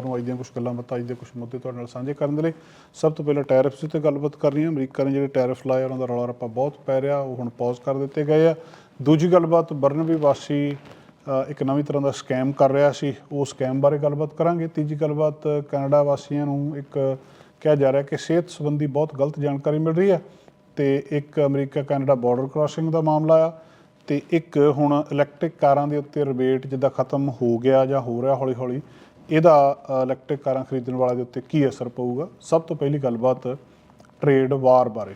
ਤੁਹਾਨੂੰ ਅੱਜ ਦੀਆਂ ਕੁਝ ਗੱਲਾਂ ਬਾਤਾਂ ਅੱਜ ਦੇ ਕੁਝ ਮੁੱਦੇ ਤੁਹਾਡੇ ਨਾਲ ਸਾਂਝੇ ਕਰਨ ਦੇ ਲਈ। ਸਭ ਤੋਂ ਪਹਿਲਾਂ ਟੈਰਿਫਸ ਉੱਤੇ ਗੱਲਬਾਤ ਕਰਨੀ ਹੈ। ਅਮਰੀਕਾ ਨੇ ਜਿਹੜੇ ਟੈਰਿਫ ਲਾਏ, ਉਹਨਾਂ ਦਾ ਰੌਲਾ ਰੱਪਾ ਬਹੁਤ ਪੈ ਰਿਹਾ, ਉਹ ਹੁਣ ਪੌਜ਼ ਕਰ ਦਿੱਤੇ ਗਏ ਆ। ਦੂਜੀ ਗੱਲਬਾਤ ਬਰਨਵੀ ਵਾਸੀ ਇੱਕ ਨਵੀਂ ਤਰ੍ਹਾਂ ਦਾ ਸਕੈਮ ਕਰ ਰਿਹਾ ਸੀ। ਉਹ ਸਕੈਮ ਬਾਰੇ ਗੱਲਬਾਤ ਕਰਾਂਗੇ। ਤੀਜੀ ਗੱਲਬਾਤ, ਕੈਨੇਡਾ ਵਾਸੀਆਂ ਨੂੰ ਇੱਕ ਕਿਹਾ ਜਾ ਰਿਹਾ ਕਿ ਸਿਹਤ ਸੰਬੰਧੀ ਬਹੁਤ ਗਲਤ ਜਾਣਕਾਰੀ ਮਿਲ ਰਹੀ ਹੈ ਤੇ ਇੱਕ ਅਮਰੀਕਾ ਕੈਨੇਡਾ ਬਾਰਡਰ ਕ੍ਰਾਸਿੰਗ ਦਾ ਮਾਮਲਾ ਆ ਤੇ ਇੱਕ ਹੁਣ ਇਲੈਕਟ੍ਰਿਕ ਕਾਰਾਂ ਦੇ ਉੱਤੇ ਰਿਬੇਟ ਜਿੱਦਾਂ ਖਤਮ ਹੋ ਗਿਆ ਜਾਂ ਹੋ ਰਿਹਾ ਹੌਲੀ ਹੌਲੀ ਇਹਦਾ ਇਲੈਕਟ੍ਰਿਕ ਕਾਰਾਂ ਖਰੀਦਣ ਵਾਲਿਆਂ ਦੇ ਉੱਤੇ ਕੀ ਅਸਰ ਪਊਗਾ? ਸਭ ਤੋਂ ਪਹਿਲੀ ਗੱਲਬਾਤ ਟ੍ਰੇਡ ਵਾਰ ਬਾਰੇ।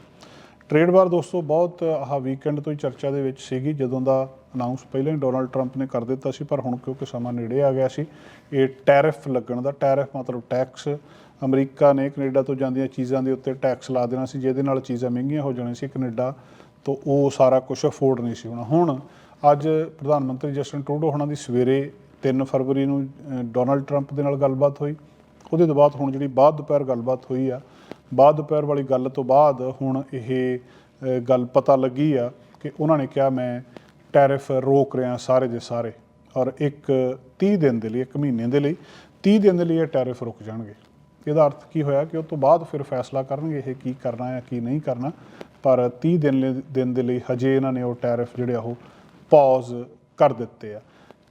ਟ੍ਰੇਡ ਵਾਰ ਦੋਸਤੋ, ਬਹੁਤ ਆਹ ਵੀਕਐਂਡ ਤੋਂ ਹੀ ਚਰਚਾ ਦੇ ਵਿੱਚ ਸੀਗੀ, ਜਦੋਂ ਦਾ ਅਨਾਉਂਸ ਪਹਿਲਾਂ ਹੀ ਡੋਨਲਡ ਟਰੰਪ ਨੇ ਕਰ ਦਿੱਤਾ ਸੀ, ਪਰ ਹੁਣ ਕਿਉਂਕਿ ਸਮਾਂ ਨੇੜੇ ਆ ਗਿਆ ਸੀ, ਇਹ ਟੈਰਿਫ ਲੱਗਣ ਦਾ ਟੈਰਿਫ ਮਤਲਬ ਟੈਕਸ ਅਮਰੀਕਾ ਨੇ ਕੈਨੇਡਾ ਤੋਂ ਜਾਂਦੀਆਂ ਚੀਜ਼ਾਂ ਦੇ ਉੱਤੇ ਟੈਕਸ ਲਾ ਦੇਣਾ ਸੀ, ਜਿਹਦੇ ਨਾਲ ਚੀਜ਼ਾਂ ਮਹਿੰਗੀਆਂ ਹੋ ਜਾਣੀਆਂ ਸੀ, ਕੈਨੇਡਾ ਤੋਂ ਉਹ ਸਾਰਾ ਕੁਝ ਅਫੋਰਡ ਨਹੀਂ ਸੀ ਹੋਣਾ। ਹੁਣ ਅੱਜ ਪ੍ਰਧਾਨ ਮੰਤਰੀ ਜਸਟਨ ਟਰੂਡੋ ਉਹਨਾਂ ਦੀ ਸਵੇਰੇ 3 ਫਰਵਰੀ ਨੂੰ ਡੋਨਲਡ ਡੋਨਾਲਡ ਟਰੰਪ ਦੇ ਨਾਲ ਗੱਲਬਾਤ ਹੋਈ। ਉਹਦੇ ਤੋਂ ਬਾਅਦ ਹੁਣ ਜਿਹੜੀ ਬਾਅਦ ਦੁਪਹਿਰ ਗੱਲਬਾਤ ਹੋਈ ਆ, ਬਾਅਦ ਦੁਪਹਿਰ ਵਾਲੀ ਗੱਲ ਤੋਂ ਬਾਅਦ ਹੁਣ ਇਹ ਗੱਲ ਪਤਾ ਲੱਗੀ ਆ ਕਿ ਉਹਨਾਂ ਨੇ ਕਿਹਾ, ਮੈਂ ਟੈਰਿਫ ਰੋਕ ਰਿਹਾ ਸਾਰੇ ਦੇ ਸਾਰੇ ਔਰ ਇੱਕ 30 ਦਿਨ ਦੇ ਲਈ, ਇੱਕ ਮਹੀਨੇ ਦੇ ਲਈ 30 ਦਿਨ ਦੇ ਲਈ ਇਹ ਟੈਰਿਫ ਰੁਕ ਜਾਣਗੇ। ਇਹਦਾ ਅਰਥ ਕੀ ਹੋਇਆ ਕਿ ਉਹ ਤੋਂ ਬਾਅਦ ਫਿਰ ਫੈਸਲਾ ਕਰਨਗੇ ਇਹ ਕੀ ਕਰਨਾ ਹੈ ਕੀ ਨਹੀਂ ਕਰਨਾ। ਪਰ 30 ਦਿਨ ਦਿਨ ਦੇ ਲਈ ਹਜੇ ਇਹਨਾਂ ਨੇ ਉਹ ਟੈਰਿਫ ਜਿਹੜੇ ਆ ਉਹ ਪੌਜ਼ ਕਰ ਦਿੱਤੇ ਆ।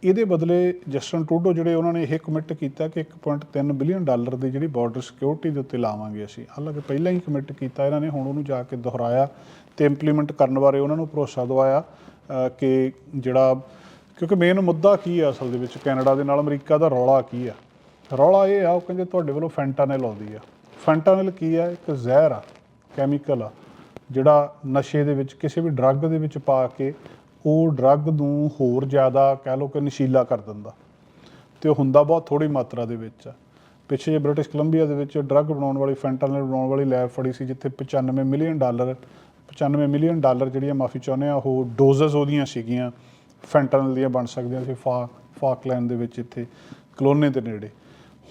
ਇਹਦੇ ਬਦਲੇ ਜਸਟਨ ਟਰੂਡੋ ਜਿਹੜੇ ਉਹਨਾਂ ਨੇ ਇਹ ਕਮਿਟ ਕੀਤਾ ਕਿ 1.3 ਬਿਲੀਅਨ ਡਾਲਰ ਦੀ ਜਿਹੜੀ ਬਾਰਡਰ ਸਿਕਿਉਰਿਟੀ ਦੇ ਉੱਤੇ ਲਾਵਾਂਗੇ ਅਸੀਂ। ਹਾਲਾਂਕਿ ਪਹਿਲਾਂ ਹੀ ਕਮਿਟ ਕੀਤਾ ਇਹਨਾਂ ਨੇ, ਹੁਣ ਉਹਨੂੰ ਜਾ ਕੇ ਦੁਹਰਾਇਆ ਤੇ ਇੰਪਲੀਮੈਂਟ ਕਰਨ ਬਾਰੇ ਉਹਨਾਂ ਨੂੰ ਭਰੋਸਾ ਦਵਾਇਆ ਕਿ ਜਿਹੜਾ, ਕਿਉਂਕਿ ਮੇਨ ਮੁੱਦਾ ਕੀ ਆ ਅਸਲ ਦੇ ਵਿੱਚ? ਕੈਨੇਡਾ ਦੇ ਨਾਲ ਅਮਰੀਕਾ ਦਾ ਰੌਲਾ ਕੀ ਆ? ਰੌਲਾ ਇਹ ਆ, ਉਹ ਕਹਿੰਦੇ ਤੁਹਾਡੇ ਵੱਲੋਂ ਫੈਂਟਾਨਿਲ ਆਉਂਦੀ ਆ। ਫੈਂਟਾਨਿਲ ਕੀ ਆ? ਇੱਕ ਜ਼ਹਿਰ ਆ ਕੈਮੀਕਲ ਆ, ਜਿਹੜਾ ਨਸ਼ੇ ਦੇ ਵਿੱਚ, ਕਿਸੇ ਵੀ ਡਰੱਗ ਦੇ ਵਿੱਚ ਪਾ ਕੇ ਉਹ ਡਰੱਗ ਨੂੰ ਹੋਰ ਜ਼ਿਆਦਾ ਕਹਿ ਲਓ ਕਿ ਨਸ਼ੀਲਾ ਕਰ ਦਿੰਦਾ। ਤੇ ਉਹ ਹੁੰਦਾ ਬਹੁਤ ਥੋੜੀ ਮਾਤਰਾ ਦੇ ਵਿੱਚ। ਆ ਪਿੱਛੇ ਜੇ ਬ੍ਰਿਟਿਸ਼ ਕੋਲੰਬੀਆ ਦੇ ਵਿੱਚ ਡਰੱਗ ਬਣਾਉਣ ਵਾਲੀ, ਫੈਂਟਾਨਿਲ ਬਣਾਉਣ ਵਾਲੀ ਲੈਬ ਫੜੀ ਸੀ, ਜਿੱਥੇ 95 ਮਿਲੀਅਨ ਡਾਲਰ 95 ਮਿਲੀਅਨ ਡਾਲਰ ਜਿਹੜੀਆਂ ਮਾਫੀ ਚਾਹੁੰਦੇ ਆ, ਉਹ ਡੋਜ਼ਸ ਉਹਦੀਆਂ ਸੀਗੀਆਂ। ਫੈਂਟਾਨਿਲ ਦੀਆਂ ਬਣ ਸਕਦੀਆਂ ਸੀ, ਫਾ, ਫਾਕਲੈਂਡ ਦੇ ਵਿੱਚ ਇੱਥੇ, ਕਲੋਨੇ ਦੇ ਨੇੜੇ।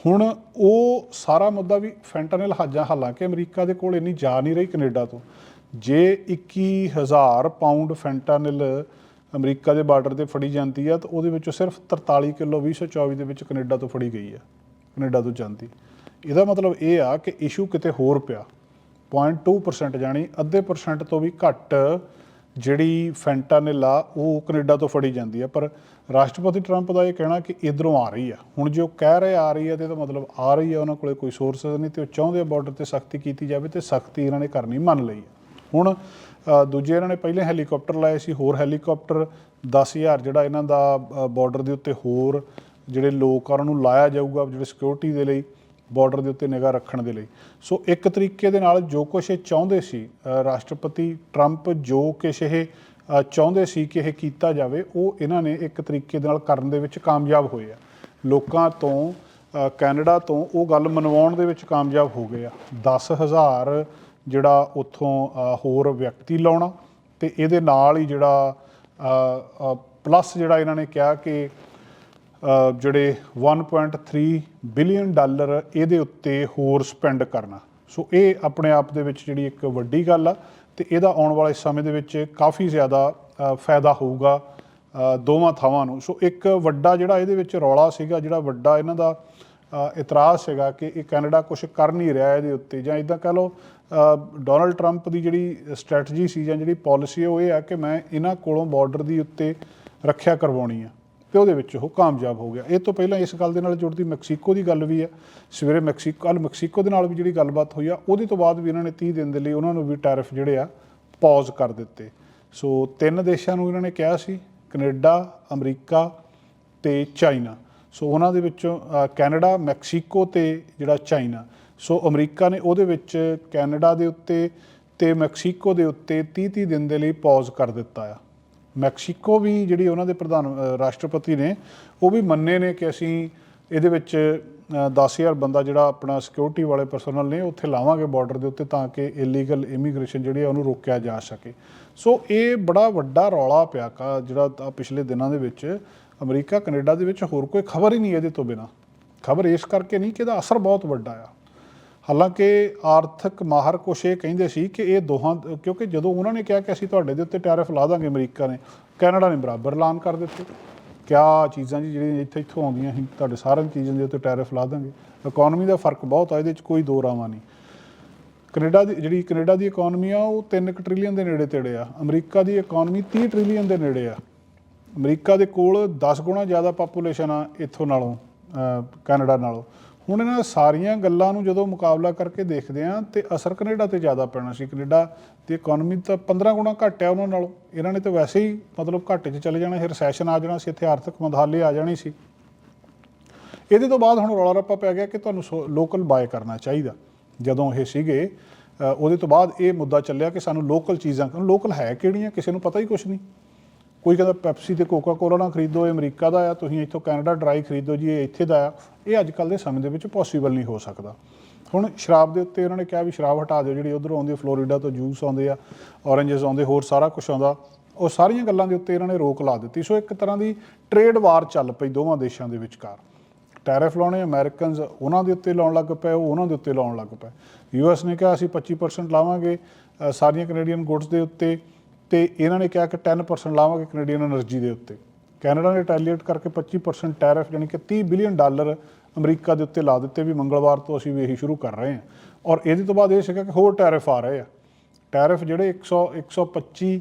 ਹੁਣ ਉਹ ਸਾਰਾ ਮੁੱਦਾ ਵੀ ਫੈਂਟਾਨਿਲ ਹਾਜਾਂ, ਹਾਲਾਂਕਿ ਅਮਰੀਕਾ ਦੇ ਕੋਲ ਇੰਨੀ ਜਾ ਨਹੀਂ ਰਹੀ ਕੈਨੇਡਾ ਤੋਂ। ਜੇ 21000 ਪਾਉਂਡ ਫੈਂਟਾਨਿਲ ਅਮਰੀਕਾ ਦੇ ਬਾਰਡਰ ਤੇ ਫੜੀ ਜਾਂਦੀ ਆ, ਤਾਂ ਉਹਦੇ ਵਿੱਚੋਂ ਸਿਰਫ 43 ਕਿਲੋ 2024 ਦੇ ਵਿੱਚ ਕੈਨੇਡਾ ਤੋਂ ਫੜੀ ਗਈ ਆ, ਕੈਨੇਡਾ ਤੋਂ ਜਾਂਦੀ। ਇਹਦਾ ਮਤਲਬ ਇਹ ਆ ਕਿ ਇਸ਼ੂ ਕਿਤੇ ਹੋਰ ਪਿਆ। 0.2% ਜਾਣੀ ਅੱਧੇ ਪਰਸੈਂਟ ਤੋਂ ਵੀ ਘੱਟ ਜਿਹੜੀ ਫੈਂਟਾਨਿਲ ਆ ਉਹ ਕੈਨੇਡਾ ਤੋਂ ਫੜੀ ਜਾਂਦੀ ਆ। ਪਰ ਰਾਸ਼ਟਰਪਤੀ ਟਰੰਪ ਦਾ ਇਹ ਕਹਿਣਾ ਕਿ ਇਧਰੋਂ ਆ ਰਹੀ ਆ। ਹੁਣ ਜੇ ਉਹ ਕਹਿ ਰਹੇ ਆ ਰਹੀ ਆ ਤੇ ਇਹਦਾ ਮਤਲਬ ਆ ਰਹੀ ਆ, ਉਹਨਾਂ ਕੋਲੇ ਕੋਈ ਸੋਰਸਸ ਨਹੀਂ ਤੇ ਉਹ ਚਾਹੁੰਦੇ ਆ ਬਾਰਡਰ ਤੇ ਸਖਤੀ ਕੀਤੀ ਜਾਵੇ ਤੇ ਸਖਤੀ ਇਹਨਾਂ ਨੇ ਕਰਨੀ ਮੰਨ ਲਈ ਆ। ਹੁਣ ਦੂਜੇ ਇਹਨਾਂ ਨੇ ਪਹਿਲੇ ਹੈਲੀਕਾਪਟਰ ਲਾਏ ਸੀ, ਹੋਰ ਹੈਲੀਕਾਪਟਰ 10000 ਜਿਹੜਾ ਇਹਨਾਂ ਦਾ ਬਾਰਡਰ ਦੇ ਉੱਤੇ ਹੋਰ ਜਿਹੜੇ ਲੋਕ ਆ, ਉਹਨਾਂ ਨੂੰ ਲਾਇਆ ਜਾਊਗਾ ਜਿਹੜੇ ਸਿਕਿਉਰਿਟੀ ਦੇ ਲਈ ਬਾਰਡਰ ਦੇ ਉੱਤੇ ਨਿਗਾਹ ਰੱਖਣ ਦੇ ਲਈ। ਸੋ ਇੱਕ ਤਰੀਕੇ ਦੇ ਨਾਲ ਜੋ ਕੁਛ ਇਹ ਚਾਹੁੰਦੇ ਸੀ ਰਾਸ਼ਟਰਪਤੀ ਟਰੰਪ ਜੋ ਕੁਛ ਇਹ ਚਾਹੁੰਦੇ ਸੀ ਕਿ ਇਹ ਕੀਤਾ ਜਾਵੇ, ਉਹ ਇਹਨਾਂ ਨੇ ਇੱਕ ਤਰੀਕੇ ਦੇ ਨਾਲ ਕਰਨ ਦੇ ਵਿੱਚ ਕਾਮਯਾਬ ਹੋਏ ਆ। ਲੋਕਾਂ ਤੋਂ ਕੈਨੇਡਾ ਤੋਂ ਉਹ ਗੱਲ ਮਨਵਾਉਣ ਦੇ ਵਿੱਚ ਕਾਮਯਾਬ ਹੋ ਗਏ ਆ। 10000 ਜਿਹੜਾ ਉੱਥੋਂ ਹੋਰ ਵਿਅਕਤੀ ਲਾਉਣਾ ਤੇ ਇਹਦੇ ਨਾਲ ਹੀ ਜਿਹੜਾ ਪਲੱਸ ਜਿਹੜਾ ਇਹਨਾਂ ਨੇ ਕਿਹਾ ਕਿ ਅ, ਜਿਹੜੇ 1.3 ਬਿਲੀਅਨ ਡਾਲਰ ਇਹਦੇ ਉੱਤੇ ਹੋਰ ਸਪੈਂਡ ਕਰਨਾ। ਸੋ ਇਹ ਆਪਣੇ ਆਪ ਦੇ ਵਿੱਚ ਜਿਹੜੀ ਇੱਕ ਵੱਡੀ ਗੱਲ ਆ ਤੇ ਇਹਦਾ ਆਉਣ ਵਾਲੇ ਸਮੇਂ ਦੇ ਵਿੱਚ ਕਾਫੀ ਜ਼ਿਆਦਾ ਫਾਇਦਾ ਹੋਊਗਾ ਦੋਵਾਂ ਥਾਵਾਂ ਨੂੰ। ਸੋ ਇੱਕ ਵੱਡਾ ਜਿਹੜਾ ਇਹਦੇ ਵਿੱਚ ਰੌਲਾ ਸੀਗਾ ਜਿਹੜਾ ਵੱਡਾ ਇਹਨਾਂ ਦਾ ਇਤਰਾਜ਼ ਸੀਗਾ ਕਿ ਇਹ ਕੈਨੇਡਾ ਕੁਝ ਕਰ ਨਹੀਂ ਰਿਹਾ ਇਹਦੇ ਉੱਤੇ ਜਾਂ ਇਦਾਂ ਕਹ ਲਓ ਡੋਨਲਡ ਟਰੰਪ ਦੀ ਜਿਹੜੀ ਸਟ੍ਰੈਟਜੀ ਸੀ ਜਾਂ ਜਿਹੜੀ ਪਾਲਿਸੀ ਉਹ ਇਹ ਆ ਕਿ ਮੈਂ ਇਹਨਾਂ ਕੋਲੋਂ ਬਾਰਡਰ ਦੀ ਉੱਤੇ ਰੱਖਿਆ ਕਰਵਾਉਣੀ ਆ ਤੇ ਉਹਦੇ ਵਿੱਚ ਉਹ ਕਾਮਯਾਬ ਹੋ ਗਿਆ। ਇਹ ਤੋਂ ਪਹਿਲਾਂ ਇਸ ਗੱਲ ਦੇ ਨਾਲ ਜੁੜਦੀ ਮੈਕਸੀਕੋ ਦੀ ਗੱਲ ਵੀ ਆ। ਸਵੇਰੇ ਮੈਕਸੀਕੋ ਕੱਲ ਮੈਕਸੀਕੋ ਦੇ ਨਾਲ ਵੀ ਜਿਹੜੀ ਗੱਲਬਾਤ ਹੋਈ ਆ, ਉਹਦੇ ਤੋਂ ਬਾਅਦ ਵੀ ਇਹਨਾਂ ਨੇ 30 ਦਿਨ ਦੇ ਲਈ ਉਹਨਾਂ ਨੂੰ ਵੀ ਟੈਰਿਫ ਜਿਹੜੇ ਆ, ਪੌਜ਼ ਕਰ ਦਿੱਤੇ। ਸੋ ਤਿੰਨ ਦੇਸ਼ਾਂ ਨੂੰ ਇਹਨਾਂ ਨੇ ਕਿਹਾ ਸੀ, ਕੈਨੇਡਾ, ਅਮਰੀਕਾ ਤੇ ਚਾਈਨਾ। ਸੋ ਉਹਨਾਂ ਦੇ ਵਿੱਚੋਂ ਕੈਨੇਡਾ ਮੈਕਸੀਕੋ ਤੇ ਜਿਹੜਾ ਚਾਈਨਾ। ਸੋ ਅਮਰੀਕਾ ਨੇ ਉਹਦੇ ਵਿੱਚ ਕੈਨੇਡਾ ਦੇ ਉੱਤੇ ਤੇ ਮੈਕਸੀਕੋ ਦੇ ਉੱਤੇ 30 30 ਦਿਨ ਦੇ ਲਈ ਪੌਜ਼ ਕਰ ਦਿੱਤਾ ਆ। ਮੈਕਸੀਕੋ ਵੀ ਜਿਹੜੀ ਉਹਨਾਂ ਦੇ ਪ੍ਰਧਾਨ ਰਾਸ਼ਟਰਪਤੀ ਨੇ ਉਹ ਵੀ ਮੰਨੇ ਨੇ ਕਿ ਅਸੀਂ ਇਹਦੇ ਵਿੱਚ ਅ, 10000 ਬੰਦਾ ਜਿਹੜਾ ਆਪਣਾ ਸਿਕਿਉਰਿਟੀ ਵਾਲੇ ਪਰਸਨਲ ਨੇ ਉੱਥੇ ਲਾਵਾਂਗੇ ਬਾਰਡਰ ਦੇ ਉੱਤੇ ਤਾਂ ਕਿ ਇਲੀਗਲ ਇਮੀਗ੍ਰੇਸ਼ਨ ਜਿਹੜੀ ਆ ਉਹਨੂੰ ਰੋਕਿਆ ਜਾ ਸਕੇ। ਸੋ ਇਹ ਬੜਾ ਵੱਡਾ ਰੌਲਾ ਪਿਆ ਕਾ ਜਿਹੜਾ ਪਿਛਲੇ ਦਿਨਾਂ ਦੇ ਵਿੱਚ ਅਮਰੀਕਾ, ਕੈਨੇਡਾ ਦੇ ਵਿੱਚ ਹੋਰ ਕੋਈ ਖਬਰ ਹੀ ਨਹੀਂ ਇਹਦੇ ਤੋਂ ਬਿਨਾ। ਖਬਰ ਇਸ ਕਰਕੇ ਨਹੀਂ ਕਿ ਇਹਦਾ ਅਸਰ ਬਹੁਤ ਵੱਡਾ ਆ। ਹਾਲਾਂਕਿ ਆਰਥਿਕ ਮਾਹਰ ਕੁਛ ਇਹ ਕਹਿੰਦੇ ਸੀ ਕਿ ਇਹ ਦੋਹਾਂ ਕਿਉਂਕਿ ਜਦੋਂ ਉਹਨਾਂ ਨੇ ਕਿਹਾ ਕਿ ਅਸੀਂ ਤੁਹਾਡੇ ਦੇ ਉੱਤੇ ਟੈਰਿਫ ਲਾ ਦਾਂਗੇ ਅਮਰੀਕਾ ਨੇ, ਕੈਨੇਡਾ ਨੇ ਬਰਾਬਰ ਐਲਾਨ ਕਰ ਦਿੱਤੇ। ਕਿਆ ਚੀਜ਼ਾਂ ਜੀ ਜਿਹੜੀਆਂ ਇੱਥੇ ਇੱਥੋਂ ਆਉਂਦੀਆਂ ਸੀ, ਤੁਹਾਡੇ ਸਾਰਿਆਂ ਚੀਜ਼ਾਂ ਦੇ ਉੱਤੇ ਟੈਰਿਫ ਲਾ ਦਾਂਗੇ। ਇਕਨੋਮੀ ਦਾ ਫ਼ਰਕ ਬਹੁਤ ਆ, ਇਹਦੇ ਵਿੱਚ ਕੋਈ ਦੋ ਰਾਵਾਂ ਨਹੀਂ। ਕੈਨੇਡਾ ਦੀ, ਜਿਹੜੀ ਕੈਨੇਡਾ ਦੀ ਇਕਨੋਮੀ ਆ, ਉਹ 3 ਟ੍ਰਿਲੀਅਨ ਦੇ ਨੇੜੇ ਤੇੜੇ ਆ। ਅਮਰੀਕਾ ਦੀ ਇਕਨੋਮੀ 30 ਟ੍ਰਿਲੀਅਨ ਦੇ ਨੇੜੇ ਆ। ਅਮਰੀਕਾ ਦੇ ਕੋਲ 10 ਗੁਣਾ ਜ਼ਿਆਦਾ ਪਾਪੂਲੇਸ਼ਨ ਆ ਇੱਥੋਂ ਨਾਲੋਂ ਕੈਨੇਡਾ ਨਾਲੋਂ। ਹੁਣ ਇਹਨਾਂ ਸਾਰੀਆਂ ਗੱਲਾਂ ਨੂੰ ਜਦੋਂ ਮੁਕਾਬਲਾ ਕਰਕੇ ਦੇਖਦੇ ਆ ਤੇ ਅਸਰ ਕੈਨੇਡਾ ਤੇ ਜ਼ਿਆਦਾ ਪੈਣਾ ਸੀ। ਕੈਨੇਡਾ ਦੀ ਇਕਨੋਮੀ ਤਾਂ 15 ਗੁਣਾ ਘੱਟ ਆ ਉਹਨਾਂ ਨਾਲੋਂ। ਇਹਨਾਂ ਨੇ ਤਾਂ ਵੈਸੇ ਹੀ ਮਤਲਬ ਘਾਟੇ 'ਚ ਚਲੇ ਜਾਣਾ ਸੀ ਰੈਸੈਸ਼ਨ ਆ ਜਾਣਾ ਸੀ, ਇੱਥੇ ਆਰਥਿਕ ਮੰਦਹਾਲੀ ਆ ਜਾਣੀ ਸੀ। ਇਹਦੇ ਤੋਂ ਬਾਅਦ ਹੁਣ ਰੌਲਾ ਰੱਪਾ ਪੈ ਗਿਆ ਕਿ ਤੁਹਾਨੂੰ ਲੋਕਲ ਬਾਏ ਕਰਨਾ ਚਾਹੀਦਾ। ਜਦੋਂ ਇਹ ਸੀਗੇ ਉਹਦੇ ਤੋਂ ਬਾਅਦ ਇਹ ਮੁੱਦਾ ਚੱਲਿਆ ਕਿ ਸਾਨੂੰ ਲੋਕਲ ਚੀਜ਼ਾਂ ਲੋਕਲ ਹੈ ਕਿਹੜੀਆਂ, ਕਿਸੇ ਨੂੰ ਪਤਾ ਹੀ ਕੁਝ ਨਹੀਂ। ਕੋਈ ਕਹਿੰਦਾ ਪੈਪਸੀ ਤੇ ਕੋਕਾ ਕੋਲਾ ਨਾ ਖਰੀਦੋ, ਇਹ ਅਮਰੀਕਾ ਦਾ ਆ, ਤੁਸੀਂ ਇੱਥੋਂ ਕੈਨੇਡਾ ਡਰਾਈ ਖਰੀਦੋ ਜੀ, ਇਹ ਇੱਥੇ ਦਾ ਆ। ਇਹ ਅੱਜ ਕੱਲ ਦੇ ਸਮੇਂ ਦੇ ਵਿੱਚ ਪੋਸੀਬਲ ਨਹੀਂ ਹੋ ਸਕਦਾ। ਹੁਣ ਸ਼ਰਾਬ ਦੇ ਉੱਤੇ ਉਹਨਾਂ ਨੇ ਕਿਹਾ ਵੀ ਸ਼ਰਾਬ ਹਟਾ ਦਿਓ, ਜਿਹੜੀ ਉਧਰੋਂ ਆਉਂਦੀ ਹੈ ਫਲੋਰੀਡਾ ਤੋਂ ਜੂਸ ਆਉਂਦੇ ਆ ਔਰੇਂਜਸ ਆਉਂਦੇ, ਹੋਰ ਸਾਰਾ ਕੁਝ ਆਉਂਦਾ। ਉਹ ਸਾਰੀਆਂ ਗੱਲਾਂ ਦੇ ਉੱਤੇ ਇਹਨਾਂ ਨੇ ਰੋਕ ਲਾ ਦਿੱਤੀ। ਸੋ ਇੱਕ ਤਰ੍ਹਾਂ ਦੀ ਟ੍ਰੇਡ ਵਾਰ ਚੱਲ ਪਈ ਦੋਵਾਂ ਦੇਸ਼ਾਂ ਦੇ ਵਿਚਕਾਰ। ਟੈਰਿਫ ਲਾਉਣੇ ਅਮਰੀਕਨਸ ਉਹਨਾਂ ਦੇ ਉੱਤੇ ਲਾਉਣ ਲੱਗ ਪਏ, ਉਹ ਉਹਨਾਂ ਦੇ ਉੱਤੇ ਲਾਉਣ ਲੱਗ ਪਏ। ਯੂਐਸ ਨੇ ਕਿਹਾ, ਅਸੀਂ 25% ਲਾਵਾਂਗੇ ਸਾਰੀਆਂ ਕੈਨੇਡੀਅਨ ਗੁੱਡਸ ਦੇ ਉੱਤੇ। ਤੇ ਇਹਨਾਂ ਨੇ ਕਿਹਾ ਕਿ 10% ਲਾਵਾਂਗੇ ਕੈਨੇਡੀਅਨ એનર્ਜੀ ਦੇ ਉੱਤੇ। ਕੈਨੇਡਾ ਨੇ ਰਿਟੈਲੀਏਟ ਕਰਕੇ 25% ਟੈਰਿਫ ਯਾਨੀ ਕਿ 30 ਬਿਲੀਅਨ ਡਾਲਰ ਅਮਰੀਕਾ ਦੇ ਉੱਤੇ ਲਾ ਦਿੱਤੇ ਵੀ ਮੰਗਲਵਾਰ ਤੋਂ ਅਸੀਂ ਵੀ ਇਹੀ ਸ਼ੁਰੂ ਕਰ ਰਹੇ ਹਾਂ। ਔਰ ਇਹਦੇ ਤੋਂ ਬਾਅਦ ਇਹ ਸੀਗਾ ਕਿ ਹੋਰ ਟੈਰਿਫ ਆ ਰਹੇ ਆ। ਟੈਰਿਫ ਜਿਹੜੇ 100 125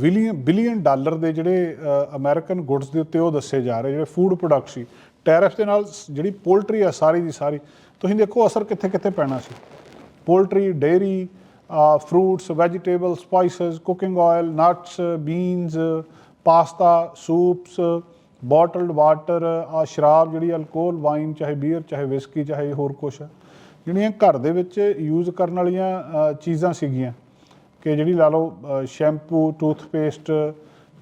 ਬਿਲੀਅਨ ਬਿਲੀਅਨ ਡਾਲਰ ਦੇ ਜਿਹੜੇ ਅਮਰੀਕਨ ਗੁੱਡਸ ਦੇ ਉੱਤੇ ਉਹ ਦੱਸੇ ਜਾ ਰਹੇ, ਜਿਹੜੇ ਫੂਡ ਪ੍ਰੋਡਕਟ ਸੀ। ਟੈਰਿਫ ਦੇ ਨਾਲ ਜਿਹੜੀ ਪੋਲਟਰੀ ਆ ਸਾਰੀ ਦੀ ਸਾਰੀ, ਤੁਸੀਂ ਦੇਖੋ ਅਸਰ ਕਿੱਥੇ ਕਿੱਥੇ ਪੈਣਾ ਸੀ। Poultry dairy fruits vegetable spices cooking oil nuts beans pasta soups bottled water ਆ ਸ਼ਰਾਬ ਜਿਹੜੀ ਅਲਕੋਹਲ ਵਾਈਨ ਚਾਹੇ ਬੀਅਰ ਚਾਹੇ ਵਿਸਕੀ ਚਾਹੇ ਹੋਰ ਕੁਛ, ਜਿਹੜੀਆਂ ਘਰ ਦੇ ਵਿੱਚ ਯੂਜ਼ ਕਰਨ ਵਾਲੀਆਂ uh, ਚੀਜ਼ਾਂ ਸੀਗੀਆਂ, ਕਿ ਜਿਹੜੀ ਲਾ ਲਓ uh, ਸ਼ੈਂਪੂ ਟੂਥਪੇਸਟ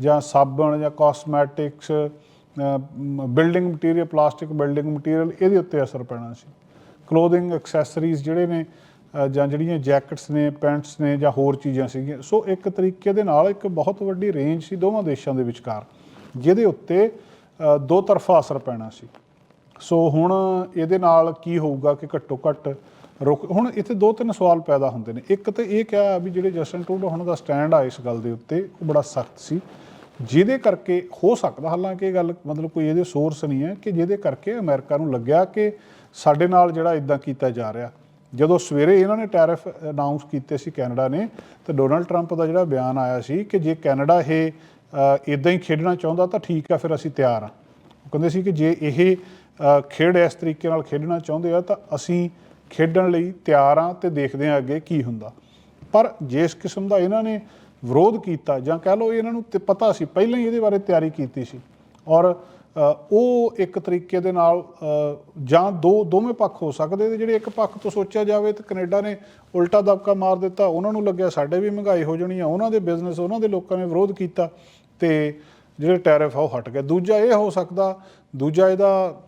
ਜਾਂ ਸਾਬਣ, ਜਾਂ cosmetics building material plastic building material ਇਹਦੇ ਉੱਤੇ ਅਸਰ ਪੈਣਾ ਸੀ। ਕਲੋਥਿੰਗ ਐਕਸੈਸਰੀਜ਼ ਜਿਹੜੇ ਨੇ ਜਾਂ ਜਿਹੜੀਆਂ ਜੈਕਟਸ ਨੇ, ਪੈਂਟਸ ਨੇ ਜਾਂ ਹੋਰ ਚੀਜ਼ਾਂ ਸੀਗੀਆਂ। ਸੋ ਇੱਕ ਤਰੀਕੇ ਦੇ ਨਾਲ ਇੱਕ ਬਹੁਤ ਵੱਡੀ ਰੇਂਜ ਸੀ ਦੋਵਾਂ ਦੇਸ਼ਾਂ ਦੇ ਵਿਚਕਾਰ, ਜਿਹਦੇ ਉੱਤੇ ਦੋ ਤਰਫਾ ਅਸਰ ਪੈਣਾ ਸੀ। ਸੋ ਹੁਣ ਇਹਦੇ ਨਾਲ ਕੀ ਹੋਊਗਾ ਕਿ ਘੱਟੋ ਘੱਟ ਰੁਕ, ਹੁਣ ਇੱਥੇ ਦੋ ਤਿੰਨ ਸਵਾਲ ਪੈਦਾ ਹੁੰਦੇ ਨੇ। ਇੱਕ ਤੇ ਇਹ ਕਿਹਾ ਵੀ ਜਿਹੜੇ ਜਸਟਨ ਟਰੂਡੋ ਹੁਣ ਦਾ ਸਟੈਂਡ ਆ ਇਸ ਗੱਲ ਦੇ ਉੱਤੇ, ਉਹ ਬੜਾ ਸਖਤ ਸੀ, ਜਿਹਦੇ ਕਰਕੇ ਹੋ ਸਕਦਾ, ਹਾਲਾਂਕਿ ਇਹ ਗੱਲ ਮਤਲਬ ਕੋਈ ਇਹਦੇ ਸੋਰਸ ਨਹੀਂ ਹੈ, ਕਿ ਜਿਹਦੇ ਕਰਕੇ ਅਮਰੀਕਾ ਨੂੰ ਲੱਗਿਆ ਕਿ ਸਾਡੇ ਨਾਲ ਜਿਹੜਾ ਇਦਾਂ ਕੀਤਾ ਜਾ ਰਿਹਾ। ਜਦੋਂ ਸਵੇਰੇ ਇਹਨਾਂ ਨੇ ਟੈਰਿਫ ਅਨਾਉਂਸ ਕੀਤੇ ਸੀ ਕੈਨੇਡਾ ਨੇ, ਤਾਂ ਡੋਨਲਡ ਟਰੰਪ ਦਾ ਜਿਹੜਾ ਬਿਆਨ ਆਇਆ ਸੀ ਕਿ ਜੇ ਕੈਨੇਡਾ ਇਹ ਇਦਾਂ ਹੀ ਖੇਡਣਾ ਚਾਹੁੰਦਾ ਤਾਂ ਠੀਕ ਆ, ਫਿਰ ਅਸੀਂ ਤਿਆਰ ਆ। ਉਹ ਕਹਿੰਦੇ ਸੀ ਕਿ ਜੇ ਇਹ ਖੇਡ ਇਸ ਤਰੀਕੇ ਨਾਲ ਖੇਡਣਾ ਚਾਹੁੰਦੇ ਆ ਤਾਂ ਅਸੀਂ ਖੇਡਣ ਲਈ ਤਿਆਰ ਆ ਤੇ ਦੇਖਦੇ ਆ ਅੱਗੇ ਕੀ ਹੁੰਦਾ। ਪਰ ਜਿਸ ਕਿਸਮ ਦਾ ਇਹਨਾਂ ਨੇ ਵਿਰੋਧ ਕੀਤਾ ਜਾਂ ਕਹਿ ਲਓ ਇਹਨਾਂ ਨੂੰ ਤੇ ਪਤਾ ਸੀ, ਪਹਿਲਾਂ ਹੀ ਇਹਦੇ ਬਾਰੇ ਤਿਆਰੀ ਕੀਤੀ ਸੀ। ਔਰ ਉਹ ਇੱਕ ਤਰੀਕੇ ਦੇ ਨਾਲ ਜਾਂ ਦੋ, ਦੋਵੇਂ ਪੱਖ ਹੋ ਸਕਦੇ ਤੇ ਜਿਹੜੇ ਇੱਕ ਪੱਖ ਤੋਂ ਸੋਚਿਆ ਜਾਵੇ ਤਾਂ ਕੈਨੇਡਾ ਨੇ ਉਲਟਾ ਦਬਕਾ ਮਾਰ ਦਿੱਤਾ, ਉਹਨਾਂ ਨੂੰ ਲੱਗਿਆ ਸਾਡੇ ਵੀ ਮਹਿੰਗਾਈ ਹੋ ਜਾਣੀ ਆ, ਉਹਨਾਂ ਦੇ ਬਿਜ਼ਨਸ, ਉਹਨਾਂ ਦੇ ਲੋਕਾਂ ਨੇ ਵਿਰੋਧ ਕੀਤਾ ਤੇ ਜਿਹੜੇ ਟੈਰਿਫ ਆ ਉਹ ਹਟ ਗਏ। ਦੂਜਾ ਇਹ ਹੋ ਸਕਦਾ, ਦੂਜਾ ਇਹਦਾ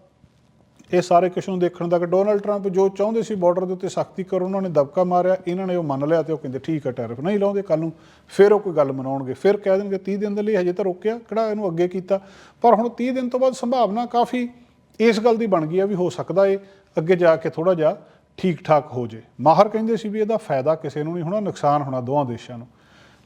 ਇਹ ਸਾਰੇ ਕੁਛ ਨੂੰ ਦੇਖਣ ਦਾ ਕਿ ਡੋਨਲਡ ਟਰੰਪ ਜੋ ਚਾਹੁੰਦੇ ਸੀ ਬਾਰਡਰ ਦੇ ਉੱਤੇ ਸਖਤੀ ਕਰੋ ਉਹਨਾਂ ਨੇ ਦਬਕਾ ਮਾਰਿਆ, ਇਹਨਾਂ ਨੇ ਉਹ ਮੰਨ ਲਿਆ ਤੇ ਉਹ ਕਹਿੰਦੇ ਠੀਕ ਹੈ ਟੈਰਿਫ ਨਹੀਂ ਲਾਉਂਦੇ ਕੱਲ ਨੂੰ ਫਿਰ ਉਹ ਕੋਈ ਗੱਲ ਮਨਾਉਣਗੇ। ਫਿਰ ਕਹਿ ਦੇਣਗੇ 30 ਦਿਨ ਦੇ ਲਈ ਹਜੇ ਤਾਂ ਰੋਕਿਆ, ਕਿਹੜਾ ਇਹਨੂੰ ਅੱਗੇ ਕੀਤਾ। ਪਰ ਹੁਣ 30 ਦਿਨ ਤੋਂ ਬਾਅਦ ਸੰਭਾਵਨਾ ਕਾਫੀ ਇਸ ਗੱਲ ਦੀ ਬਣ ਗਈ ਆ ਵੀ ਹੋ ਸਕਦਾ ਏ, ਅੱਗੇ ਜਾ ਕੇ ਥੋੜਾ ਜਿਹਾ ਠੀਕ ਠਾਕ ਹੋ ਜੇ। ਮਾਹਰ ਕਹਿੰਦੇ ਸੀ ਵੀ ਇਹਦਾ ਫਾਇਦਾ ਕਿਸੇ ਨੂੰ ਨਹੀਂ ਹੋਣਾ, ਨੁਕਸਾਨ ਹੋਣਾ ਦੋਵਾਂ ਦੇਸ਼ਾਂ ਨੂੰ।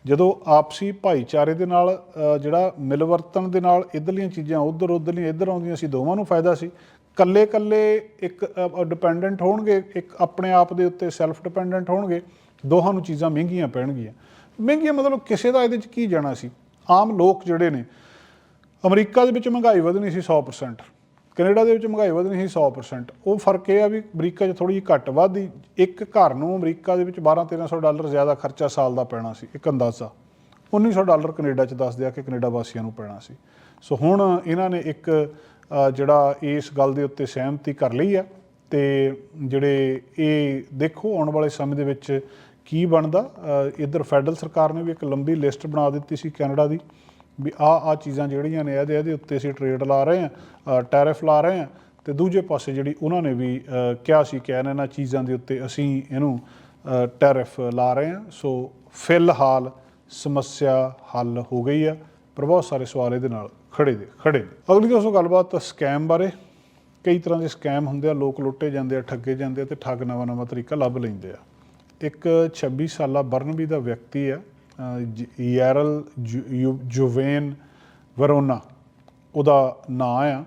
ਜਦੋਂ ਆਪਸੀ ਭਾਈਚਾਰੇ ਦੇ ਨਾਲ ਜਿਹੜਾ ਮਿਲਵਰਤਨ ਦੇ ਨਾਲ ਇਧਰਲੀਆਂ ਚੀਜ਼ਾਂ ਉਧਰ ਉਧਰਲੀਆਂ ਇੱਧਰ ਆਉਂਦੀਆਂ ਸੀ, ਦੋਵਾਂ ਨੂੰ ਫਾਇਦਾ ਸੀ। ਕੱਲੇ ਕੱਲੇ ਇੱਕ ਡਿਪੈਂਡੈਂਟ ਹੋਣਗੇ, ਇੱਕ ਆਪਣੇ ਆਪ ਦੇ ਉੱਤੇ ਸੈਲਫ ਡਿਪੈਂਡੈਂਟ ਹੋਣਗੇ, ਦੋਹਾਂ ਨੂੰ ਚੀਜ਼ਾਂ ਮਹਿੰਗੀਆਂ ਪੈਣਗੀਆਂ। ਮਹਿੰਗੀਆਂ ਮਤਲਬ ਕਿਸੇ ਦਾ ਇਹਦੇ 'ਚ ਕੀ ਜਾਣਾ ਸੀ? ਆਮ ਲੋਕ ਜਿਹੜੇ ਨੇ, ਅਮਰੀਕਾ ਦੇ ਵਿੱਚ ਮਹਿੰਗਾਈ ਵਧਣੀ ਸੀ 100% ਕੈਨੇਡਾ ਦੇ ਵਿੱਚ ਮਹਿੰਗਾਈ ਵਧਣੀ ਸੀ 100% ਉਹ ਫ਼ਰਕ ਇਹ ਆ ਵੀ ਅਮਰੀਕਾ 'ਚ ਥੋੜੀ ਜਿਹੀ ਘੱਟ ਵੱਧਦੀ। ਇੱਕ ਘਰ ਨੂੰ ਅਮਰੀਕਾ ਦੇ ਵਿੱਚ 12-1300 ਡਾਲਰ ਜ਼ਿਆਦਾ ਖਰਚਾ ਸਾਲ ਦਾ ਪੈਣਾ ਸੀ, ਇੱਕ ਅੰਦਾਜ਼ਾ। 1900 ਡਾਲਰ ਕੈਨੇਡਾ 'ਚ ਦੱਸ ਦਿਆ ਕਿ ਕੈਨੇਡਾ ਵਾਸੀਆਂ ਨੂੰ ਪੈਣਾ ਸੀ। ਸੋ ਹੁਣ ਇਹਨਾਂ ਨੇ ਇੱਕ ਜਿਹੜਾ ਇਸ ਗੱਲ ਦੇ ਉੱਤੇ ਸਹਿਮਤੀ ਕਰ ਲਈ ਆ ਤੇ ਜਿਹੜੇ ਇਹ ਦੇਖੋ ਆਉਣ ਵਾਲੇ ਸਮੇਂ ਦੇ ਵਿੱਚ ਕੀ ਬਣਦਾ। ਅ, ਇੱਧਰ ਫੈਡਰਲ ਸਰਕਾਰ ਨੇ ਵੀ ਇੱਕ ਲੰਬੀ ਲਿਸਟ ਬਣਾ ਦਿੱਤੀ ਸੀ ਕੈਨੇਡਾ ਦੀ ਵੀ ਆ ਆ ਚੀਜ਼ਾਂ ਜਿਹੜੀਆਂ ਨੇ ਇਹਦੇ ਇਹਦੇ ਉੱਤੇ ਅਸੀਂ ਟ੍ਰੇਡ ਲਾ ਰਹੇ ਹਾਂ ਟੈਰਿਫ ਲਾ ਰਹੇ ਹਾਂ ਤੇ ਦੂਜੇ ਪਾਸੇ ਜਿਹੜੀ ਉਹਨਾਂ ਨੇ ਵੀ ਕਿਹਾ ਸੀ ਕਿ ਇਹਨਾਂ ਇਹਨਾਂ ਚੀਜ਼ਾਂ ਦੇ ਉੱਤੇ ਅਸੀਂ ਇਹਨੂੰ ਟੈਰਿਫ ਲਾ ਰਹੇ ਹਾਂ। ਸੋ ਫਿਲਹਾਲ ਸਮੱਸਿਆ ਹੱਲ ਹੋ ਗਈ ਆ ਪਰ ਬਹੁਤ ਸਾਰੇ ਸਵਾਲ ਇਹਦੇ ਨਾਲ ਖੜੇ ਦੇ ਖੜੇ ਨੇ। ਅਗਲੀ ਦੋਸਤੋ ਗੱਲਬਾਤ ਸਕੈਮ ਬਾਰੇ ਕਈ ਤਰ੍ਹਾਂ ਦੇ ਸਕੈਮ ਹੁੰਦੇ ਆ ਲੋਕ ਲੁੱਟੇ ਜਾਂਦੇ ਆ ਠੱਗੇ ਜਾਂਦੇ ਆ ਤੇ ਠੱਗ ਨਵਾਂ ਨਵਾਂ ਤਰੀਕਾ ਲੱਭ ਲੈਂਦੇ ਆ। ਇੱਕ 26 ਸਾਲਾ ਬਰਨਬੀ ਦਾ ਵਿਅਕਤੀ ਆ ਅ, ਜ- ਯੂ- ਜੁਵੇਨ ਵਰੋਨਾ ਉਹਦਾ ਨਾਂ ਆ।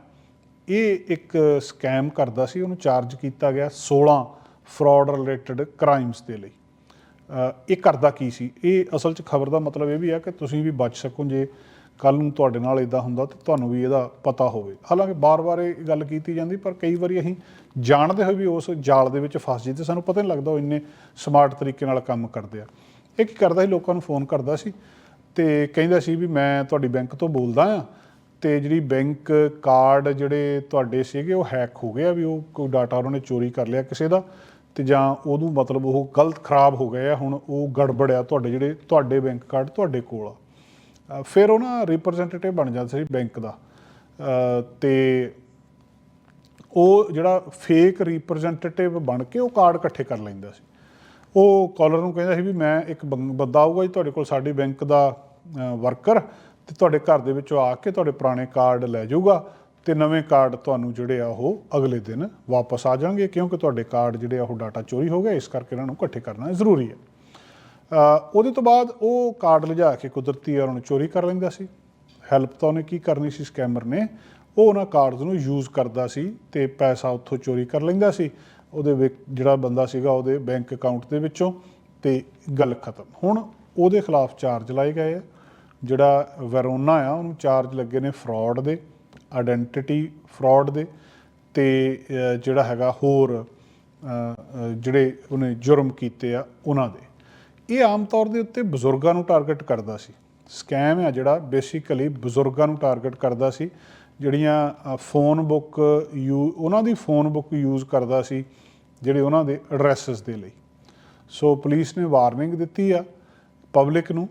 ਇਹ ਇੱਕ ਸਕੈਮ ਕਰਦਾ ਸੀ ਉਹਨੂੰ ਚਾਰਜ ਕੀਤਾ ਗਿਆ 16 ਫਰਾਡ ਰਿਲੇਟਡ ਕ੍ਰਾਈਮਸ ਦੇ ਲਈ। ਅ, ਇਹ ਕਰਦਾ ਕੀ ਸੀ? ਇਹ ਅਸਲ 'ਚ ਖਬਰ ਦਾ ਮਤਲਬ ਇਹ ਵੀ ਆ ਕਿ ਤੁਸੀਂ ਵੀ ਬਚ ਸਕੋ ਜੇ ਕੱਲ ਨੂੰ ਤੁਹਾਡੇ ਨਾਲ ਇਦਾਂ ਹੁੰਦਾ ਤਾਂ ਤੁਹਾਨੂੰ ਵੀ ਇਹਦਾ ਪਤਾ ਹੋਵੇ। ਹਾਲਾਂਕਿ ਬਾਰ-ਬਾਰ ਇਹ ਗੱਲ ਕੀਤੀ ਜਾਂਦੀ, ਪਰ ਕਈ ਵਾਰੀ ਅਸੀਂ ਜਾਣਦੇ ਹੋਏ ਵੀ ਉਸ ਜਾਲ ਦੇ ਵਿੱਚ ਫਸ ਜੀ ਤੇ ਸਾਨੂੰ ਪਤਾ ਨਹੀਂ ਲੱਗਦਾ ਉਹ ਇੰਨੇ ਸਮਾਰਟ ਤਰੀਕੇ ਨਾਲ ਕੰਮ ਕਰਦੇ ਆ। ਇਹ ਕੀ ਕਰਦਾ ਸੀ? ਲੋਕਾਂ ਨੂੰ ਫੋਨ ਕਰਦਾ ਸੀ ਤੇ ਕਹਿੰਦਾ ਸੀ ਵੀ ਮੈਂ ਤੁਹਾਡੀ ਬੈਂਕ ਤੋਂ ਬੋਲਦਾ ਆ ਤੇ ਜਿਹੜੀ ਬੈਂਕ ਕਾਰਡ ਜਿਹੜੇ ਤੁਹਾਡੇ ਸੀਗੇ ਉਹ ਹੈਕ ਹੋ ਗਏ ਆ ਵੀ ਉਹ ਕੋਈ ਡਾਟਾ ਉਹਨਾਂ ਨੇ ਚੋਰੀ ਕਰ ਲਿਆ ਕਿਸੇ ਦਾ ਤੇ ਜਾਂ ਉਹਨੂੰ ਮਤਲਬ ਉਹ ਗਲਤ ਖਰਾਬ ਹੋ ਗਏ ਆ, ਹੁਣ ਉਹ ਗੜਬੜ ਆ ਤੁਹਾਡੇ ਜਿਹੜੇ ਤੁਹਾਡੇ ਬੈਂਕ ਕਾਰਡ ਤੁਹਾਡੇ ਕੋਲ ਆ। ਫਿਰ ਉਹ ਨਾ ਰਿਪਰੈਜ਼ੈਂਟੇਟਿਵ ਬਣ ਜਾਂਦਾ ਸੀ ਬੈਂਕ ਦਾ। ਅ, ਤੇ ਉਹ ਜਿਹੜਾ ਫੇਕ ਰਿਪਰੈਜ਼ੈਂਟੇਟਿਵ ਬਣ ਕੇ ਉਹ ਕਾਰਡ ਇਕੱਠੇ ਕਰ ਲੈਂਦਾ ਸੀ। ਉਹ ਕਾਲਰ ਨੂੰ ਕਹਿੰਦਾ ਸੀ ਵੀ ਮੈਂ ਇੱਕ ਬੰ- ਬੰਦਾ ਆਊਗਾ ਜੀ ਤੁਹਾਡੇ ਕੋਲ ਸਾਡੀ ਬੈਂਕ ਦਾ ਵਰਕਰ ਤੇ ਤੁਹਾਡੇ ਘਰ ਦੇ ਵਿੱਚੋਂ ਆ ਕੇ ਤੁਹਾਡੇ ਪੁਰਾਣੇ ਕਾਰਡ ਲੈ ਜਾਊਗਾ ਤੇ ਨਵੇਂ ਕਾਰਡ ਤੁਹਾਨੂੰ ਜਿਹੜੇ ਆ ਉਹ ਅਗਲੇ ਦਿਨ ਵਾਪਸ ਆ ਜਾਣਗੇ ਕਿਉਂਕਿ ਤੁਹਾਡੇ ਕਾਰਡ ਜਿਹੜੇ ਆ ਉਹ ਡਾਟਾ ਚੋਰੀ ਹੋ ਗਿਆ ਇਸ ਕਰਕੇ ਇਹਨਾਂ ਨੂੰ ਇਕੱਠੇ ਕਰਨਾ ਜ਼ਰੂਰੀ ਹੈ। ਉਹਦੇ ਤੋਂ ਬਾਅਦ ਉਹ ਕਾਰਡ ਲਿਜਾ ਕੇ ਕੁਦਰਤੀ ਔਰ ਉਹਨੂੰ ਚੋਰੀ ਕਰ ਲੈਂਦਾ ਸੀ। ਹੈਲਪ ਤਾਂ ਉਹਨੇ ਕੀ ਕਰਨੀ ਸੀ ਸਕੈਮਰ ਨੇ? ਉਹ ਉਹਨਾਂ ਕਾਰਡਸ ਨੂੰ ਯੂਜ਼ ਕਰਦਾ ਸੀ ਤੇ ਪੈਸਾ ਉੱਥੋਂ ਚੋਰੀ ਕਰ ਲੈਂਦਾ ਸੀ। ਉਹਦੇ ਵਿੱਚ ਜਿਹੜਾ ਬੰਦਾ ਸੀਗਾ ਉਹਦੇ ਬੈਂਕ ਅਕਾਊਂਟ ਦੇ ਵਿੱਚੋਂ ਤੇ ਗੱਲ ਖਤਮ। ਹੁਣ ਉਹਦੇ ਖਿਲਾਫ ਚਾਰਜ ਲਾਏ ਗਏ ਆ। ਜਿਹੜਾ ਵੈਰੋਨਾ ਆ, ਉਹਨੂੰ ਚਾਰਜ ਲੱਗੇ ਨੇ ਫਰਾਡ ਦੇ ਆਇਡੈਂਟੀਟੀ ਫਰਾਡ ਦੇ ਤੇ ਜਿਹੜਾ ਹੈਗਾ ਹੋਰ ਜਿਹੜੇ ਉਹਨੇ ਜੁਰਮ ਕੀਤੇ ਆ, ਉਹਨਾਂ ਦੇ। ਇਹ ਆਮ ਤੌਰ ਦੇ ਉੱਤੇ ਬਜ਼ੁਰਗਾਂ ਨੂੰ ਟਾਰਗੇਟ ਕਰਦਾ ਸੀ। ਸਕੈਮ ਆ ਜਿਹੜਾ ਬੇਸਿਕਲੀ ਬਜ਼ੁਰਗਾਂ ਨੂੰ ਟਾਰਗੇਟ ਕਰਦਾ ਸੀ। ਜਿਹੜੀਆਂ ਫੋਨ ਬੁੱਕ ਯੂ, ਉਹਨਾਂ ਦੀ ਫੋਨ ਬੁੱਕ ਯੂਜ਼ ਕਰਦਾ ਸੀ, ਜਿਹੜੇ ਉਹਨਾਂ ਦੇ ਐਡਰੈਸਸ ਦੇ ਲਈ। ਸੋ ਪੁਲਿਸ ਨੇ ਵਾਰਨਿੰਗ ਦਿੱਤੀ ਆ ਪਬਲਿਕ ਨੂੰ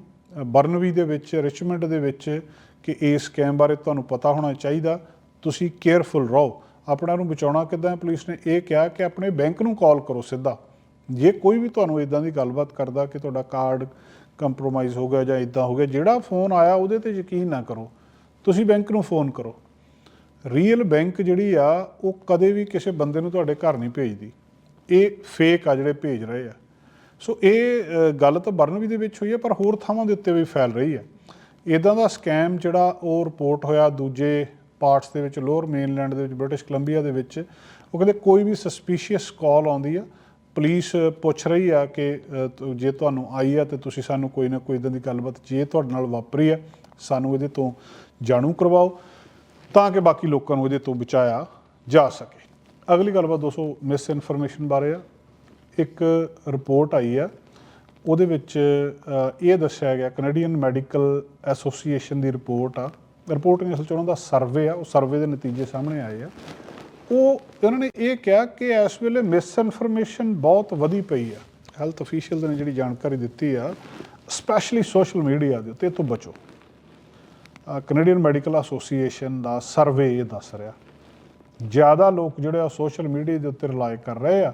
ਬਰਨਵੀ ਦੇ ਵਿੱਚ ਰਿਚਮੰਡ ਦੇ ਵਿੱਚ ਕਿ ਇਸ ਸਕੈਮ ਬਾਰੇ ਤੁਹਾਨੂੰ ਪਤਾ ਹੋਣਾ ਚਾਹੀਦਾ। ਤੁਸੀਂ ਕੇਅਰਫੁਲ ਰਹੋ। ਆਪਣਾ ਨੂੰ ਬਚਾਉਣਾ ਕਿੱਦਾਂ ਪੁਲਿਸ ਨੇ ਇਹ ਕਿਹਾ ਕਿ ਆਪਣੇ ਬੈਂਕ ਨੂੰ ਕਾਲ ਕਰੋ ਸਿੱਧਾ। ਜੇ ਕੋਈ ਵੀ ਤੁਹਾਨੂੰ ਇਦਾਂ ਦੀ ਗੱਲਬਾਤ ਕਰਦਾ ਕਿ ਤੁਹਾਡਾ ਕਾਰਡ ਕੰਪਰੋਮਾਈਜ਼ ਹੋ ਗਿਆ ਜਾਂ ਇਦਾਂ ਹੋ ਗਿਆ, ਜਿਹੜਾ ਫੋਨ ਆਇਆ ਉਹਦੇ ਤੇ ਯਕੀਨ ਨਾ ਕਰੋ। ਤੁਸੀਂ ਬੈਂਕ ਨੂੰ ਫੋਨ ਕਰੋ। ਰੀਅਲ ਬੈਂਕ ਜਿਹੜੀ ਆ, ਉਹ ਕਦੇ ਵੀ ਕਿਸੇ ਬੰਦੇ ਨੂੰ ਤੁਹਾਡੇ ਘਰ ਨਹੀਂ ਭੇਜਦੀ। ਇਹ ਫੇਕ ਆ ਜਿਹੜੇ ਭੇਜ ਰਹੇ ਆ। ਸੋ ਇਹ ਗੱਲ ਤਾਂ ਬਰਨਵੀ ਦੇ ਵਿੱਚ ਹੋਈ ਹੈ ਪਰ ਹੋਰ ਥਾਵਾਂ ਦੇ ਉੱਤੇ ਵੀ ਫੈਲ ਰਹੀ ਹੈ ਇਦਾਂ ਦਾ ਸਕੈਮ ਜਿਹੜਾ, ਉਹ ਰਿਪੋਰਟ ਹੋਇਆ ਦੂਜੇ ਪਾਰਟਸ ਦੇ ਵਿੱਚ ਲੋਅਰ ਮੇਨਲੈਂਡ ਦੇ ਵਿੱਚ ਬ੍ਰਿਟਿਸ਼ ਕੋਲੰਬੀਆ ਦੇ ਵਿੱਚ। ਉਹ ਕਹਿੰਦੇ ਕੋਈ ਵੀ ਸਸਪੀਸ਼ੀਅਸ ਕਾਲ ਆਉਂਦੀ ਆ ਪੁਲਿਸ ਪੁੱਛ ਰਹੀ ਆ ਕਿ ਜੇ ਤੁਹਾਨੂੰ ਆਈ ਆ ਤੇ ਤੁਸੀਂ ਸਾਨੂੰ ਕੋਈ ਨਾ ਕੋਈ ਇਦਾਂ ਦੀ ਗੱਲਬਾਤ ਜੇ ਤੁਹਾਡੇ ਨਾਲ ਵਾਪਰੀ ਆ, ਸਾਨੂੰ ਇਹਦੇ ਤੋਂ ਜਾਣੂ ਕਰਵਾਓ ਤਾਂ ਕਿ ਬਾਕੀ ਲੋਕਾਂ ਨੂੰ ਇਹਦੇ ਤੋਂ ਬਚਾਇਆ ਜਾ ਸਕੇ। ਅਗਲੀ ਗੱਲਬਾਤ ਦੋਸਤੋ ਮਿਸ ਇਨਫੋਰਮੇਸ਼ਨ ਬਾਰੇ ਆ। ਇੱਕ ਰਿਪੋਰਟ ਆਈ ਆ, ਉਹਦੇ ਵਿੱਚ ਇਹ ਦੱਸਿਆ ਗਿਆ ਕੈਨੇਡੀਅਨ ਮੈਡੀਕਲ ਐਸੋਸੀਏਸ਼ਨ ਦੀ ਰਿਪੋਰਟ ਆ। ਰਿਪੋਰਟ ਨਹੀਂ ਅਸਲ ਚ ਉਹਨਾਂ ਦਾ ਸਰਵੇ ਆ, ਉਹ ਸਰਵੇ ਦੇ ਨਤੀਜੇ ਸਾਹਮਣੇ ਆਏ ਆ। ਉਹ ਉਹਨਾਂ ਨੇ ਇਹ ਕਿਹਾ ਕਿ ਇਸ ਵੇਲੇ ਮਿਸਇਨਫੋਰਮੇਸ਼ਨ ਬਹੁਤ ਵਧੀ ਪਈ ਆ ਹੈਲਥ ਅਫੀਸ਼ੀਅਲ ਨੇ ਜਿਹੜੀ ਜਾਣਕਾਰੀ ਦਿੱਤੀ ਆ ਸਪੈਸ਼ਲੀ ਸੋਸ਼ਲ ਮੀਡੀਆ ਦੇ ਉੱਤੇ ਇਹ ਤੋਂ ਬਚੋ। ਕੈਨੇਡੀਅਨ ਮੈਡੀਕਲ ਐਸੋਸੀਏਸ਼ਨ ਦਾ ਸਰਵੇ ਇਹ ਦੱਸ ਰਿਹਾ। ਜ਼ਿਆਦਾ ਲੋਕ ਜਿਹੜੇ ਆ ਸੋਸ਼ਲ ਮੀਡੀਆ ਦੇ ਉੱਤੇ ਰਿਲਾਈ ਕਰ ਰਹੇ ਆ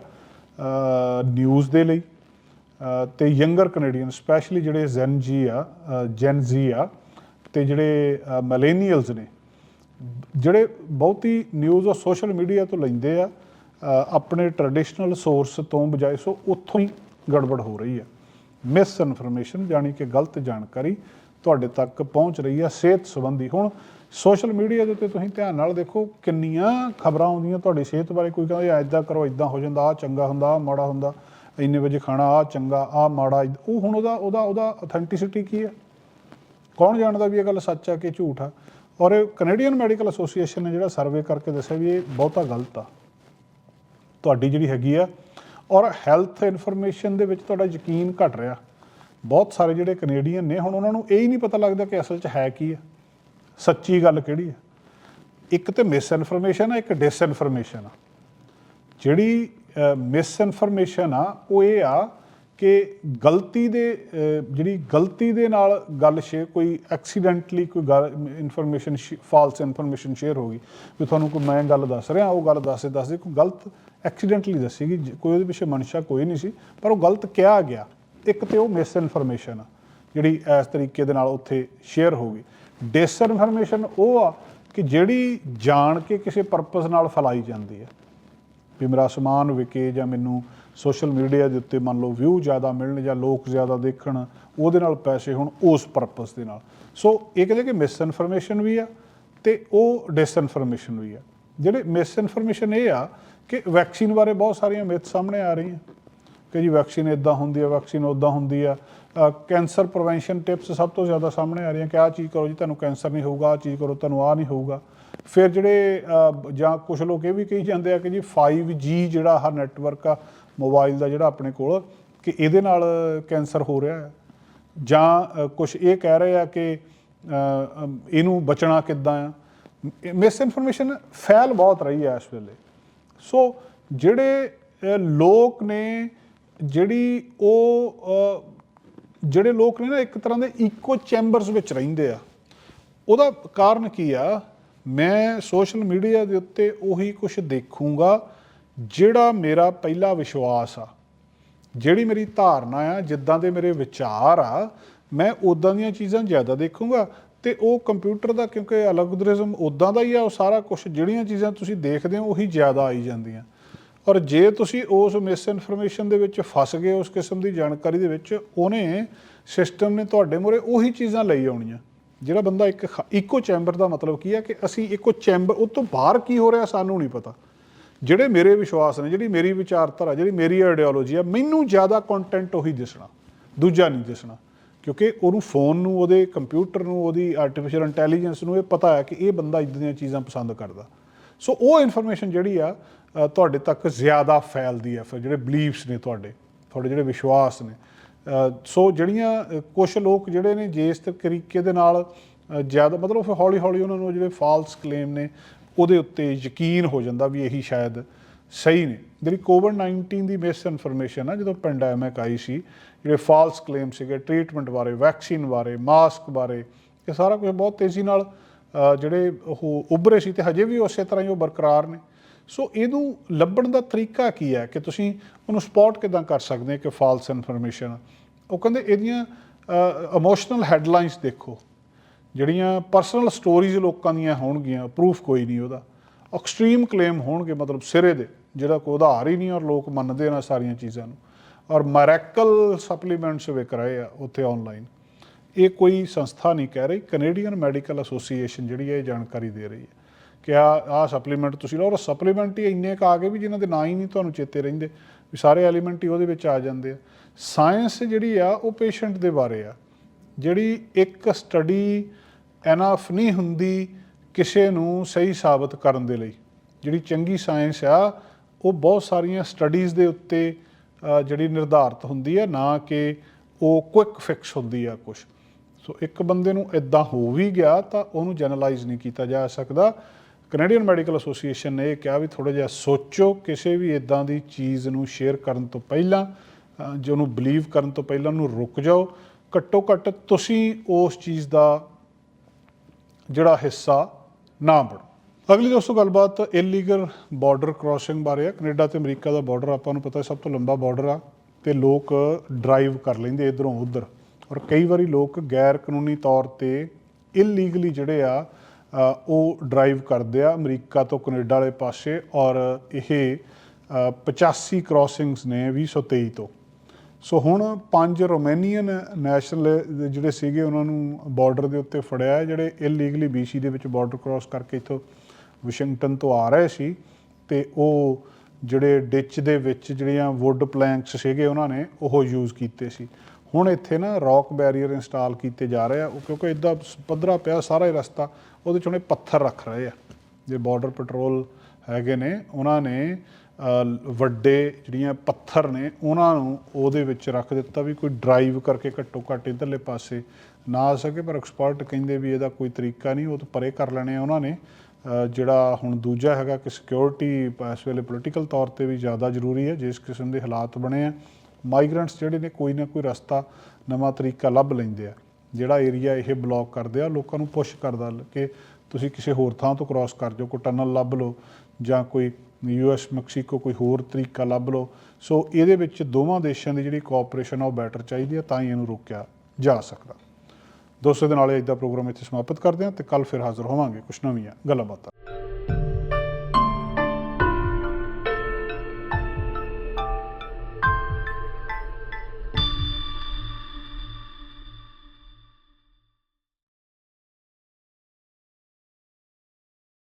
ਨਿਊਜ਼ ਦੇ ਲਈ ਅ, ਤੇ ਯੰਗਰ ਕੈਨੇਡੀਅਨ ਸਪੈਸ਼ਲੀ ਜਿਹੜੇ ਜ਼ੈਨ ਜੀ ਆ ਜੈਨ ਜ਼ੀ ਆ ਤੇ ਜਿਹੜੇ ਮਿਲੇਨੀਅਲਸ ਨੇ ਜਿਹੜੇ ਬਹੁਤੀ ਨਿਊਜ਼ ਉਹ ਸੋਸ਼ਲ ਮੀਡੀਆ ਤੋਂ ਲੈਂਦੇ ਆ ਆਪਣੇ ਟ੍ਰੈਡੀਸ਼ਨਲ ਸੋਰਸ ਤੋਂ ਬਜਾਏ ਸੋ ਉੱਥੋਂ ਹੀ ਗੜਬੜ ਹੋ ਰਹੀ ਆ। ਮਿਸ ਇਨਫੋਰਮੇਸ਼ਨ ਜਾਣੀ ਕਿ ਗਲਤ ਜਾਣਕਾਰੀ ਤੁਹਾਡੇ ਤੱਕ ਪਹੁੰਚ ਰਹੀ ਆ ਸਿਹਤ ਸੰਬੰਧੀ। ਹੁਣ ਸੋਸ਼ਲ ਮੀਡੀਆ ਦੇ ਉੱਤੇ ਤੁਸੀਂ ਧਿਆਨ ਨਾਲ ਦੇਖੋ ਕਿੰਨੀਆਂ ਖਬਰਾਂ ਆਉਂਦੀਆਂ ਤੁਹਾਡੀ ਸਿਹਤ ਬਾਰੇ। ਕੋਈ ਕਹਿੰਦਾ ਐਦਾਂ ਕਰੋ ਐਦਾਂ ਹੋ ਜਾਂਦਾ ਆ ਚੰਗਾ ਹੁੰਦਾ ਆ ਮਾੜਾ ਹੁੰਦਾ, ਇੰਨੇ ਵਜੇ ਖਾਣਾ ਆ ਚੰਗਾ ਆ ਮਾੜਾ। ਉਹ ਹੁਣ ਉਹਦਾ ਉਹਦਾ ਉਹਦਾ ਅਥੈਂਟਿਸਿਟੀ ਕੀ ਹੈ ਕੌਣ ਜਾਣਦਾ ਵੀ ਇਹ ਗੱਲ ਸੱਚ ਆ ਕਿ ਝੂਠ ਆ? ਔਰ ਕੈਨੇਡੀਅਨ ਮੈਡੀਕਲ ਐਸੋਸੀਏਸ਼ਨ ਨੇ ਜਿਹੜਾ ਸਰਵੇ ਕਰਕੇ ਦੱਸਿਆ ਵੀ ਇਹ ਬਹੁਤਾ ਗਲਤ ਆ। ਤੁਹਾਡੀ ਜਿਹੜੀ ਹੈਗੀ ਆ, ਔਰ ਹੈਲਥ ਇਨਫੋਰਮੇਸ਼ਨ ਦੇ ਵਿੱਚ ਤੁਹਾਡਾ ਯਕੀਨ ਘਟ ਰਿਹਾ। ਬਹੁਤ ਸਾਰੇ ਜਿਹੜੇ ਕੈਨੇਡੀਅਨ ਨੇ, ਹੁਣ ਉਹਨਾਂ ਨੂੰ ਇਹ ਹੀ ਨਹੀਂ ਪਤਾ ਲੱਗਦਾ ਕਿ ਅਸਲ 'ਚ ਹੈ ਕੀ ਆ। ਸੱਚੀ ਗੱਲ ਕਿਹੜੀ ਆ? ਇੱਕ ਤੇ ਮਿਸ ਇਨਫੋਰਮੇਸ਼ਨ ਆ, ਇੱਕ ਡਿਸ ਇਨਫੋਰਮੇਸ਼ਨ ਆ। ਜਿਹੜੀ ਮਿਸ ਇਨਫੋਰਮੇਸ਼ਨ ਆ, ਉਹ ਇਹ ਆ ਕਿ ਗਲਤੀ ਦੇ ਜਿਹੜੀ ਗਲਤੀ ਦੇ ਨਾਲ ਗੱਲ ਸ਼ੇਅਰ, ਕੋਈ ਐਕਸੀਡੈਂਟਲੀ ਕੋਈ ਗੱਲ ਇਨਫੋਰਮੇਸ਼ਨ ਫਾਲਸ ਇਨਫੋਰਮੇਸ਼ਨ ਸ਼ੇਅਰ ਹੋ ਗਈ, ਵੀ ਤੁਹਾਨੂੰ ਕੋਈ ਮੈਂ ਗੱਲ ਦੱਸ ਰਿਹਾ, ਉਹ ਗੱਲ ਦੱਸਦੇ ਦੱਸਦੇ, ਕੋਈ ਗਲਤ ਐਕਸੀਡੈਂਟਲੀ ਦੱਸੀ ਗਈ ਕੋਈ ਉਹਦੇ ਪਿੱਛੇ ਮਨਸ਼ਾ ਕੋਈ ਨਹੀਂ ਸੀ, ਪਰ ਉਹ ਗਲਤ ਕਿਹਾ ਗਿਆ। ਇੱਕ ਤੇ ਉਹ ਮਿਸ ਇਨਫੋਰਮੇਸ਼ਨ ਆ, ਜਿਹੜੀ ਇਸ ਤਰੀਕੇ ਦੇ ਨਾਲ ਉੱਥੇ ਸ਼ੇਅਰ ਹੋ ਗਈ। ਡਿਸ ਇਨਫੋਰਮੇਸ਼ਨ ਉਹ ਆ ਕਿ ਜਿਹੜੀ ਜਾਣ ਕੇ ਕਿਸੇ ਪਰਪਸ ਨਾਲ ਫੈਲਾਈ ਜਾਂਦੀ ਹੈ। ਵੀ ਮੇਰਾ ਸਮਾਨ ਵਿਕੇ ਜਾਂ ਮੈਨੂੰ ਸੋਸ਼ਲ ਮੀਡੀਆ ਦੇ ਉੱਤੇ ਮੰਨ ਲਓ ਵਿਊ ਜ਼ਿਆਦਾ ਮਿਲਣ ਜਾਂ ਲੋਕ ਜ਼ਿਆਦਾ ਦੇਖਣ, ਉਹਦੇ ਨਾਲ ਪੈਸੇ ਹੋਣ ਉਸ ਪਰਪਸ ਦੇ ਨਾਲ। ਸੋ ਇਹ ਕਹਿੰਦੇ ਕਿ ਮਿਸ ਇਨਫੋਰਮੇਸ਼ਨ ਵੀ ਆ ਤੇ ਉਹ ਡਿਸਇਨਫੋਰਮੇਸ਼ਨ ਵੀ ਆ। ਜਿਹੜੇ ਮਿਸਇਨਫੋਰਮੇਸ਼ਨ ਇਹ ਆ ਕਿ ਵੈਕਸੀਨ ਬਾਰੇ ਬਹੁਤ ਸਾਰੀਆਂ ਮਿੱਥ ਸਾਹਮਣੇ ਆ ਰਹੀਆਂ। ਕਿ ਜੀ ਵੈਕਸੀਨ ਇਦਾਂ ਹੁੰਦੀ ਆ ਵੈਕਸੀਨ ਉਦਾਂ ਹੁੰਦੀ ਆ। ਕੈਂਸਰ ਪ੍ਰੀਵੈਂਸ਼ਨ ਟਿਪਸ ਸਭ ਤੋਂ ਜ਼ਿਆਦਾ ਸਾਹਮਣੇ ਆ ਰਹੀਆਂ ਕਿ ਆਹ ਚੀਜ਼ ਕਰੋ ਜੀ, ਤੁਹਾਨੂੰ ਕੈਂਸਰ ਨਹੀਂ ਹੋਊਗਾ, ਆਹ ਚੀਜ਼ ਕਰੋ, ਤੁਹਾਨੂੰ ਆਹ ਨਹੀਂ ਹੋਊਗਾ। ਫਿਰ ਜਿਹੜੇ ਜਾਂ ਕੁਝ ਲੋਕ ਇਹ ਵੀ ਕਹੀ ਜਾਂਦੇ ਆ ਕਿ ਜੀ 5G ਜਿਹੜਾ ਆਹ ਨੈਟਵਰਕ ਆ ਮੋਬਾਈਲ ਦਾ ਜਿਹੜਾ ਆਪਣੇ ਕੋਲ, ਕਿ ਇਹਦੇ ਨਾਲ ਕੈਂਸਰ ਹੋ ਰਿਹਾ ਹੈ। ਜਾਂ ਕੁਝ ਇਹ ਕਹਿ ਰਹੇ ਆ ਕਿ ਇਹਨੂੰ ਬਚਣਾ ਕਿੱਦਾਂ ਆ। ਮਿਸ ਇਨਫੋਰਮੇਸ਼ਨ ਫੈਲ ਬਹੁਤ ਰਹੀ ਹੈ ਇਸ ਵੇਲੇ। ਸੋ, ਜਿਹੜੇ ਲੋਕ ਨੇ, ਜਿਹੜੀ ਉਹ ਜਿਹੜੇ ਲੋਕ ਨੇ ਨਾ, ਇੱਕ ਤਰ੍ਹਾਂ ਦੇ ਇਕੋ ਚੈਂਬਰਸ ਵਿੱਚ ਰਹਿੰਦੇ ਆ। ਉਹਦਾ ਕਾਰਨ ਕੀ ਆ? ਮੈਂ ਸੋਸ਼ਲ ਮੀਡੀਆ ਦੇ ਉੱਤੇ ਉਹੀ ਕੁਝ ਦੇਖੂੰਗਾ। ਜਿਹੜਾ ਮੇਰਾ ਪਹਿਲਾ ਵਿਸ਼ਵਾਸ ਆ, ਜਿਹੜੀ ਮੇਰੀ ਧਾਰਨਾ ਆ, ਜਿੱਦਾਂ ਦੇ ਮੇਰੇ ਵਿਚਾਰ ਆ, ਮੈਂ ਉਦਾਂ ਦੀਆਂ ਚੀਜ਼ਾਂ ਜ਼ਿਆਦਾ ਦੇਖੂੰਗਾ ਤੇ ਉਹ ਕੰਪਿਊਟਰ ਦਾ, ਕਿਉਂਕਿ ਅਲਗੋਰਿਜ਼ਮ ਉਦਾਂ ਦਾ ਹੀ ਆ, ਉਹ ਸਾਰਾ ਕੁਝ ਜਿਹੜੀਆਂ ਚੀਜ਼ਾਂ ਤੁਸੀਂ ਦੇਖਦੇ ਹੋ, ਉਹੀ ਜ਼ਿਆਦਾ ਆਈ ਜਾਂਦੀਆਂ। ਔਰ ਜੇ ਤੁਸੀਂ ਉਸ ਮਿਸ ਇਨਫੋਰਮੇਸ਼ਨ ਦੇ ਵਿੱਚ ਫਸ ਗਏ, ਉਸ ਕਿਸਮ ਦੀ ਜਾਣਕਾਰੀ ਦੇ ਵਿੱਚ, ਉਹਨੇ ਸਿਸਟਮ ਨੇ ਤੁਹਾਡੇ ਮੂਹਰੇ ਉਹੀ ਚੀਜ਼ਾਂ ਲਈ ਆਉਣੀਆਂ। ਜਿਹੜਾ ਬੰਦਾ ਇੱਕ ਖ- ਇੱਕੋ ਚੈਂਬਰ ਦਾ ਮਤਲਬ ਕੀ ਹੈ ਕਿ ਅਸੀਂ ਇੱਕੋ ਚੈਂਬਰ ਉਹ ਤੋਂ ਬਾਹਰ ਕੀ ਹੋ ਰਿਹਾ ਸਾਨੂੰ ਨਹੀਂ ਪਤਾ। ਜਿਹੜੇ ਮੇਰੇ ਵਿਸ਼ਵਾਸ ਨੇ, ਜਿਹੜੀ ਮੇਰੀ ਵਿਚਾਰਧਾਰਾ, ਜਿਹੜੀ ਮੇਰੀ ਆਈਡੀਓਲੋਜੀ ਆ, ਮੈਨੂੰ ਜ਼ਿਆਦਾ ਕੰਟੈਂਟ ਉਹੀ ਦਿਸਣਾ, ਦੂਜਾ ਨਹੀਂ ਦਿਸਣਾ। ਕਿਉਂਕਿ ਉਹਨੂੰ ਫੋਨ ਨੂੰ, ਉਹਦੇ ਕੰਪਿਊਟਰ ਨੂੰ, ਉਹਦੀ ਆਰਟੀਫੀਸ਼ੀਅਲ ਇੰਟੈਲੀਜੈਂਸ ਨੂੰ ਇਹ ਪਤਾ ਹੈ ਕਿ ਇਹ ਬੰਦਾ ਇਦਾਂ ਦੀਆਂ ਚੀਜ਼ਾਂ ਪਸੰਦ ਕਰਦਾ। ਸੋ ਉਹ ਇਨਫੋਰਮੇਸ਼ਨ ਜਿਹੜੀ ਆ ਤੁਹਾਡੇ ਤੱਕ ਜ਼ਿਆਦਾ ਫੈਲਦੀ ਹੈ, ਫਿਰ ਜਿਹੜੇ ਬਲੀਫਸ ਨੇ ਤੁਹਾਡੇ ਤੁਹਾਡੇ ਜਿਹੜੇ ਵਿਸ਼ਵਾਸ ਨੇ। ਸੋ ਜਿਹੜੀਆਂ ਕੁਝ ਲੋਕ ਜਿਹੜੇ ਨੇ, ਜੇ ਇਸ ਤਰੀਕੇ ਦੇ ਨਾਲ ਜ਼ਿਆਦਾ, ਮਤਲਬ ਫਿਰ ਹੌਲੀ ਹੌਲੀ ਉਹਨਾਂ ਨੂੰ ਜਿਹੜੇ ਫਾਲਸ ਕਲੇਮ ਨੇ ਉਹਦੇ ਉੱਤੇ ਯਕੀਨ ਹੋ ਜਾਂਦਾ ਵੀ ਇਹੀ ਸ਼ਾਇਦ ਸਹੀ ਨੇ। ਜਿਹੜੀ ਕੋਵਿਡ 19 ਦੀ ਮਿਸ ਇਨਫੋਰਮੇਸ਼ਨ ਆ, ਜਦੋਂ ਪੈਂਡੈਮਿਕ ਆਈ ਸੀ, ਜਿਹੜੇ ਫਾਲਸ ਕਲੇਮ ਸੀਗੇ ਟ੍ਰੀਟਮੈਂਟ ਬਾਰੇ ਵੈਕਸੀਨ ਬਾਰੇ ਮਾਸਕ ਬਾਰੇ, ਇਹ ਸਾਰਾ ਕੁਝ ਬਹੁਤ ਤੇਜ਼ੀ ਨਾਲ ਜਿਹੜੇ ਉਹ ਉੱਭਰੇ ਸੀ ਤੇ ਹਜੇ ਵੀ ਉਸੇ ਤਰ੍ਹਾਂ ਹੀ ਉਹ ਬਰਕਰਾਰ ਨੇ। ਸੋ ਇਹਨੂੰ ਲੱਭਣ ਦਾ ਤਰੀਕਾ ਕੀ ਹੈ ਕਿ ਤੁਸੀਂ ਉਹਨੂੰ ਸਪੌਟ ਕਿਦਾਂ ਕਰ ਸਕਦੇ ਹੋ ਕਿ ਫਾਲਸ ਇਨਫੋਰਮੇਸ਼ਨ ਉਹ ਕਹਿੰਦੇ ਇਹਦੀਆਂ ਇਮੋਸ਼ਨਲ ਹੈਡਲਾਈਨਸ ਦੇਖੋ। ਜਿਹੜੀਆਂ ਪਰਸਨਲ ਸਟੋਰੀਜ਼ ਲੋਕਾਂ ਦੀਆਂ ਹੋਣਗੀਆਂ ਪ੍ਰੂਫ ਕੋਈ ਨਹੀਂ ਉਹਦਾ। ਐਕਸਟ੍ਰੀਮ ਕਲੇਮ ਹੋਣਗੇ, ਮਤਲਬ ਸਿਰੇ ਦੇ, ਜਿਹੜਾ ਕੋਈ ਉਧਾਰ ਹੀ ਨਹੀਂ ਔਰ ਲੋਕ ਮੰਨਦੇ ਨਾ ਸਾਰੀਆਂ ਚੀਜ਼ਾਂ ਨੂੰ। ਔਰ ਮੈਰੈਕਲ ਸਪਲੀਮੈਂਟਸ ਵਿਕ ਰਹੇ ਆ ਉੱਥੇ ਆਨਲਾਈਨ ਇਹ ਕੋਈ ਸੰਸਥਾ ਨਹੀਂ ਕਹਿ ਰਹੀ ਕੈਨੇਡੀਅਨ ਮੈਡੀਕਲ ਐਸੋਸੀਏਸ਼ਨ ਜਿਹੜੀ ਹੈ ਇਹ ਜਾਣਕਾਰੀ ਦੇ ਰਹੀ ਹੈ ਕਿ ਆ ਆ ਸਪਲੀਮੈਂਟ ਤੁਸੀਂ ਲਓ। ਔਰ ਸਪਲੀਮੈਂਟ ਹੀ ਇੰਨੇ ਕ ਆ ਗਏ ਵੀ ਜਿਨ੍ਹਾਂ ਦੇ ਨਾਂ ਹੀ ਨਹੀਂ ਤੁਹਾਨੂੰ ਚੇਤੇ ਰਹਿੰਦੇ, ਵੀ ਸਾਰੇ ਐਲੀਮੈਂਟ ਹੀ ਉਹਦੇ ਵਿੱਚ ਆ ਜਾਂਦੇ ਆ। ਸਾਇੰਸ ਜਿਹੜੀ ਆ, ਉਹ ਪੇਸ਼ੈਂਟ ਦੇ ਬਾਰੇ ਆ। ਜਿਹੜੀ ਇੱਕ ਸਟੱਡੀ ਐਨਾਫ ਨਹੀਂ ਹੁੰਦੀ ਕਿਸੇ ਨੂੰ ਸਹੀ ਸਾਬਤ ਕਰਨ ਦੇ ਲਈ। ਜਿਹੜੀ ਚੰਗੀ ਸਾਇੰਸ ਆ, ਉਹ ਬਹੁਤ ਸਾਰੀਆਂ ਸਟੱਡੀਜ਼ ਦੇ ਉੱਤੇ ਜਿਹੜੀ ਨਿਰਧਾਰਤ ਹੁੰਦੀ ਹੈ ਨਾ ਕਿ ਉਹ ਕੁਇਕ ਫਿਕਸ ਹੁੰਦੀ ਆ ਕੁਝ ਸੋ ਇੱਕ ਬੰਦੇ ਨੂੰ ਇਦਾਂ ਹੋ ਵੀ ਗਿਆ ਤਾਂ ਉਹਨੂੰ ਜਨਰਲਾਈਜ਼ ਨਹੀਂ ਕੀਤਾ ਜਾ ਸਕਦਾ। ਕੈਨੇਡੀਅਨ ਮੈਡੀਕਲ ਐਸੋਸੀਏਸ਼ਨ ਨੇ ਇਹ ਕਿਹਾ ਵੀ ਥੋੜਾ ਜਿਹਾ ਸੋਚੋ, ਕਿਸੇ ਵੀ ਇਦਾਂ ਦੀ ਚੀਜ਼ ਨੂੰ ਸ਼ੇਅਰ ਕਰਨ ਤੋਂ ਪਹਿਲਾਂ ਜੋ ਜੇ ਉਹਨੂੰ ਬਲੀਵ ਕਰਨ ਤੋਂ ਪਹਿਲਾਂ ਉਹਨੂੰ ਰੁਕ ਜਾਓ। ਘੱਟੋ ਘੱਟ ਤੁਸੀਂ ਉਸ ਚੀਜ਼ ਦਾ ਜਿਹੜਾ ਹਿੱਸਾ ਨਾ ਬਣੋ। ਅਗਲੀ ਦੋਸਤੋ ਗੱਲਬਾਤ ਇਲੀਗਲ ਬਾਰਡਰ ਕ੍ਰਾਸਿੰਗ ਬਾਰੇ ਆ ਕੈਨੇਡਾ ਤੇ ਅਮਰੀਕਾ ਦਾ ਬਾਰਡਰ ਆਪਾਂ ਨੂੰ ਪਤਾ ਸਭ ਤੋਂ ਲੰਬਾ ਬਾਰਡਰ ਆ ਤੇ ਲੋਕ ਡਰਾਈਵ ਕਰ ਲੈਂਦੇ ਇਧਰੋਂ ਉਧਰ। ਔਰ ਕਈ ਵਾਰੀ ਲੋਕ ਗੈਰ ਕਾਨੂੰਨੀ ਤੌਰ ਤੇ ਇਲੀਗਲੀ ਜਿਹੜੇ ਆ ਉਹ ਡਰਾਈਵ ਕਰਦੇ ਆ ਅਮਰੀਕਾ ਤੋਂ ਕੈਨੇਡਾ ਵਾਲੇ ਪਾਸੇ। ਔਰ ਇਹ ਅ, 85 ਕ੍ਰਾਸਿੰਗਸ ਨੇ 2023 ਤੋਂ। ਸੋ ਹੁਣ ਪੰਜ ਰੋਮੇਨੀਅਨ ਨੈਸ਼ਨਲ ਜਿਹੜੇ ਸੀਗੇ ਉਹਨਾਂ ਨੂੰ ਬਾਰਡਰ ਦੇ ਉੱਤੇ ਫੜਿਆ ਹੈ, ਜਿਹੜੇ ਇਲੀਗਲੀ BC ਦੇ ਵਿੱਚ ਬਾਰਡਰ ਕ੍ਰਾਸ ਕਰਕੇ ਇੱਥੋਂ ਵਾਸ਼ਿੰਗਟਨ ਤੋਂ ਆ ਰਹੇ ਸੀ ਤੇ ਉਹ ਜਿਹੜੇ ਡਿਚ ਦੇ ਵਿੱਚ ਜਿਹੜੀਆਂ ਵੁੱਡ ਪਲੈਂਕਸ ਸੀਗੇ ਉਹਨਾਂ ਨੇ ਉਹ ਯੂਜ਼ ਕੀਤੇ ਸੀ। ਹੁਣ ਇੱਥੇ ਨਾ ਰੌਕ ਬੈਰੀਅਰ ਇੰਸਟਾਲ ਕੀਤੇ ਜਾ ਰਹੇ ਆ ਉਹ ਕਿਉਂਕਿ ਇਦਾਂ ਪੱਧਰਾ ਪਿਆ ਸਾਰਾ ਹੀ ਰਸਤਾ ਉਹਦੇ ਚ ਉਹਨੇ ਪੱਥਰ ਰੱਖ ਰਹੇ ਆ। ਜੇ ਬਾਰਡਰ ਪੈਟਰੋਲ ਹੈਗੇ ਨੇ ਉਹਨਾਂ ਨੇ ਵੱਡੇ ਜਿਹੜੀਆਂ ਪੱਥਰ ਨੇ, ਉਹਨਾਂ ਨੂੰ ਉਹਦੇ ਵਿੱਚ ਰੱਖ ਦਿੱਤਾ ਵੀ ਕੋਈ ਡਰਾਈਵ ਕਰਕੇ ਘੱਟੋ ਘੱਟ ਇਧਰਲੇ ਪਾਸੇ ਨਾ ਆ ਸਕੇ, ਪਰ ਐਕਸਪਰਟ ਕਹਿੰਦੇ ਵੀ ਇਹਦਾ ਕੋਈ ਤਰੀਕਾ ਨਹੀਂ, ਉਹ ਤਾਂ ਪਰੇ ਕਰ ਲੈਣੇ ਆ ਉਹਨਾਂ ਨੇ। ਜਿਹੜਾ ਹੁਣ ਦੂਜਾ ਹੈਗਾ ਕਿ ਸਿਕਿਉਰਿਟੀ ਇਸ ਵੇਲੇ ਪੋਲੀਟੀਕਲ ਤੌਰ ਤੇ ਵੀ ਜ਼ਿਆਦਾ ਜ਼ਰੂਰੀ ਹੈ, ਜਿਸ ਕਿਸਮ ਦੇ ਹਾਲਾਤ ਬਣੇ ਆ ਮਾਈਗ੍ਰੈਂਟਸ ਜਿਹੜੇ ਨੇ ਕੋਈ ਨਾ ਕੋਈ ਰਸਤਾ, ਨਵਾਂ ਤਰੀਕਾ ਲੱਭ ਲੈਂਦੇ ਆ। ਜਿਹੜਾ ਏਰੀਆ ਇਹ ਬਲੌਕ ਕਰਦੇ ਆ, ਲੋਕਾਂ ਨੂੰ ਪੁਸ਼ ਕਰਦਾ ਕਿ ਤੁਸੀਂ ਕਿਸੇ ਹੋਰ ਥਾਂ ਤੋਂ ਕ੍ਰਾਸ ਕਰ ਜਾਓ, ਕੋਈ ਟਨਲ ਲੱਭ ਲਓ ਜਾਂ ਕੋਈ ਯੂਐਸ ਮੈਕਸੀਕੋ ਕੋਈ ਹੋਰ ਤਰੀਕਾ ਲੱਭ ਲਓ। ਸੋ ਇਹਦੇ ਵਿੱਚ ਦੋਵਾਂ ਦੇਸ਼ਾਂ ਦੀ ਜਿਹੜੀ ਕੋਆਪਰੇਸ਼ਨ ਆ, ਉਹ ਬੈਟਰ ਚਾਹੀਦੀ ਆ, ਤਾਂ ਹੀ ਇਹਨੂੰ ਰੋਕਿਆ ਜਾ ਸਕਦਾ। ਦੋਸਤੋ ਦੇ ਨਾਲ ਅੱਜ ਦਾ ਪ੍ਰੋਗਰਾਮ ਇੱਥੇ ਸਮਾਪਤ ਕਰਦੇ ਹਾਂ ਤੇ ਕੱਲ ਫਿਰ ਹਾਜ਼ਰ ਹੋਵਾਂਗੇ ਕੁਝ ਨਵੀਆਂ ਗੱਲਾਂ ਬਾਤਾਂ।